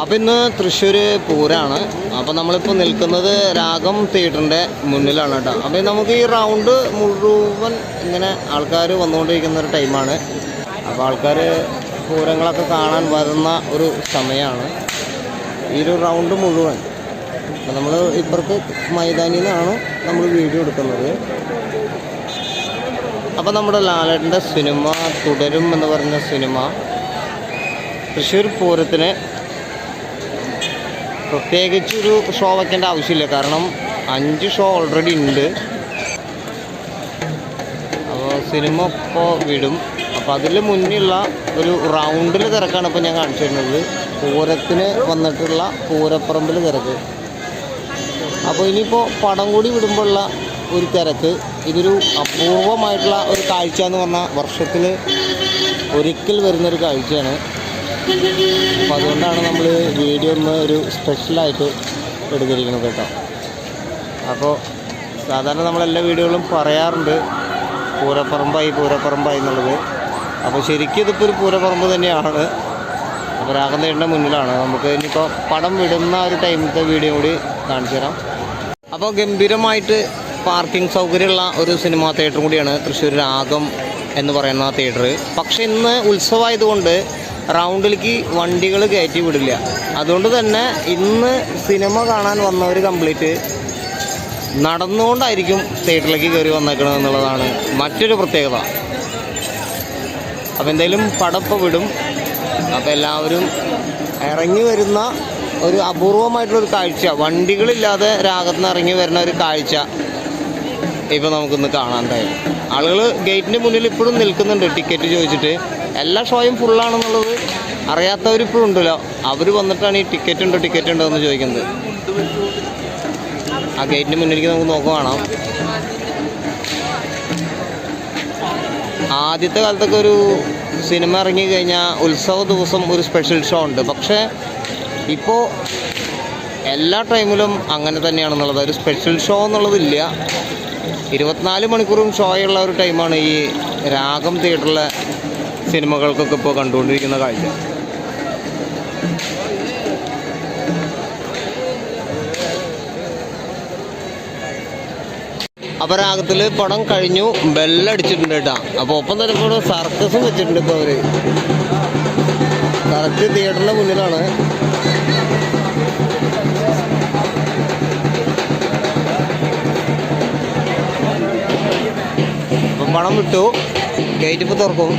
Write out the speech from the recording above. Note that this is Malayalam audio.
അപ്പം ഇന്ന് തൃശ്ശൂർ പൂരാണ്. അപ്പം നമ്മളിപ്പോൾ നിൽക്കുന്നത് രാഗം തിയേറ്ററിന്റെ മുന്നിലാണ് കേട്ടോ. അപ്പം നമുക്ക് ഈ റൗണ്ട് മുഴുവൻ ഇങ്ങനെ ആൾക്കാർ വന്നുകൊണ്ടിരിക്കുന്ന ഒരു ടൈമാണ് അപ്പോൾ ആൾക്കാർ പൂരങ്ങളൊക്കെ കാണാൻ വരുന്ന ഒരു സമയമാണ് ഈ ഒരു റൗണ്ട് മുഴുവൻ. അപ്പം നമ്മൾ ഇപ്പുറത്ത് മൈതാനിയിൽ നിന്നാണ് നമ്മൾ വീഡിയോ എടുക്കുന്നത്. അപ്പം നമ്മുടെ ലാലേട്ടന്റെ സിനിമ തുടരും എന്ന് പറഞ്ഞ സിനിമ തൃശ്ശൂർ പൂരത്തിന് പ്രത്യേകിച്ചൊരു ഷോ വയ്ക്കേണ്ട ആവശ്യമില്ല. കാരണം അഞ്ച് ഷോ ഓൾറെഡി ഉണ്ട്. അപ്പോൾ സിനിമ ഇപ്പോൾ വിടും. അപ്പോൾ അതിൽ മുന്നിലുള്ള ഒരു റൗണ്ടിൽ തിരക്കാണ് ഇപ്പോൾ ഞാൻ കാണിച്ചു തരുന്നത്. പൂരത്തിന് വന്നിട്ടുള്ള പൂരപ്പറമ്പിൽ തിരക്ക്. അപ്പോൾ ഇനിയിപ്പോൾ പടം കൂടി വിടുമ്പോഴുള്ള ഒരു തിരക്ക്. ഇതൊരു അപൂർവമായിട്ടുള്ള ഒരു കാഴ്ച എന്ന് പറഞ്ഞാൽ വർഷത്തിൽ ഒരിക്കൽ വരുന്നൊരു കാഴ്ചയാണ്. അപ്പോൾ അതുകൊണ്ടാണ് നമ്മൾ വീഡിയോ ഒന്ന് ഒരു സ്പെഷ്യലായിട്ട് എടുത്തിരിക്കുന്നത് കേട്ടോ. അപ്പോൾ സാധാരണ നമ്മളെല്ലാ വീഡിയോകളും പറയാറുണ്ട്. പൂരപ്പറമ്പായി പൂരപ്പറമ്പായി എന്നുള്ളത്. അപ്പോൾ ശരിക്കും ഇതിപ്പോൾ ഒരു പൂരപ്പറമ്പ് തന്നെയാണ്. അപ്പോൾ രാഗന്തേടിന്റെ മുന്നിലാണ്. നമുക്ക് ഇനിയിപ്പോൾ പടം വിടുന്ന ഒരു ടൈമിലത്തെ വീഡിയോ കൂടി കാണിച്ചു തരാം. അപ്പോൾ ഗംഭീരമായിട്ട് പാർക്കിംഗ് സൗകര്യമുള്ള ഒരു സിനിമാ തിയേറ്ററും കൂടിയാണ് തൃശ്ശൂർ രാഗം എന്ന് പറയുന്ന തിയേറ്റർ പക്ഷേ ഇന്ന് ഉത്സവമായതുകൊണ്ട് റൗണ്ടിലേക്ക് വണ്ടികൾ കയറ്റി വിടില്ല. അതുകൊണ്ട് തന്നെ ഇന്ന് സിനിമ കാണാൻ വന്നവർ കംപ്ലീറ്റ് നടന്നുകൊണ്ടായിരിക്കും തിയേറ്ററിലേക്ക് കയറി വന്നേക്കണത് എന്നുള്ളതാണ് മറ്റൊരു പ്രത്യേകത. അപ്പോൾ എന്തായാലും പടപ്പ് വിടും. അപ്പോൾ എല്ലാവരും ഇറങ്ങി വരുന്ന ഒരു അപൂർവമായിട്ടുള്ളൊരു കാഴ്ച. വണ്ടികളില്ലാതെ രാഗത്തുനിന്ന് ഇറങ്ങി വരുന്ന ഒരു കാഴ്ച ഇപ്പോൾ നമുക്കിന്ന് കാണാൻ കഴിയും. ആളുകൾ ഗേറ്റിന്റെ മുന്നിൽ ഇപ്പോഴും നിൽക്കുന്നുണ്ട്. ടിക്കറ്റ് ചോദിച്ചിട്ട് എല്ലാ ഷോയും ഫുള്ളാണെന്നുള്ളത് അറിയാത്തവരിപ്പോഴും ഉണ്ടല്ലോ. അവർ വന്നിട്ടാണ് ഈ ടിക്കറ്റ് ഉണ്ടോ ടിക്കറ്റ് ഉണ്ടോ എന്ന് ചോദിക്കുന്നത്. ആ ഗേറ്റിന് മുന്നിലേക്ക് നമുക്ക് നോക്കുവാണോ ആദ്യത്തെ കാലത്തൊക്കെ ഒരു സിനിമ ഇറങ്ങി കഴിഞ്ഞാൽ ഉത്സവ ദിവസം ഒരു സ്പെഷ്യൽ ഷോ ഉണ്ട്. പക്ഷേ ഇപ്പോൾ എല്ലാ ടൈമിലും അങ്ങനെ തന്നെയാണെന്നുള്ളത്. ഒരു സ്പെഷ്യൽ ഷോ എന്നുള്ളതില്ല ഇരുപത്തിനാല് മണിക്കൂറും ഷോയുള്ള ഒരു ടൈമാണ് ഈ രാഗം തിയേറ്ററിലെ സിനിമകൾക്കൊക്കെ ഇപ്പോൾ കണ്ടുകൊണ്ടിരിക്കുന്ന കാഴ്ച. അപ്പോൾ രാഗത്തിൽ പടം കഴിഞ്ഞു. ബെല്ലടിച്ചിട്ടുണ്ട് കേട്ടോ. അപ്പോൾ ഒപ്പം തന്നെ ഇപ്പോൾ സർക്കസും വെച്ചിട്ടുണ്ട് ഇപ്പോൾ അവർ കറക്റ്റ് തിയേറ്ററിന്റെ മുന്നിലാണ്. പണം വിട്ടു. ഗേറ്റ് ഇപ്പോൾ തുറക്കും.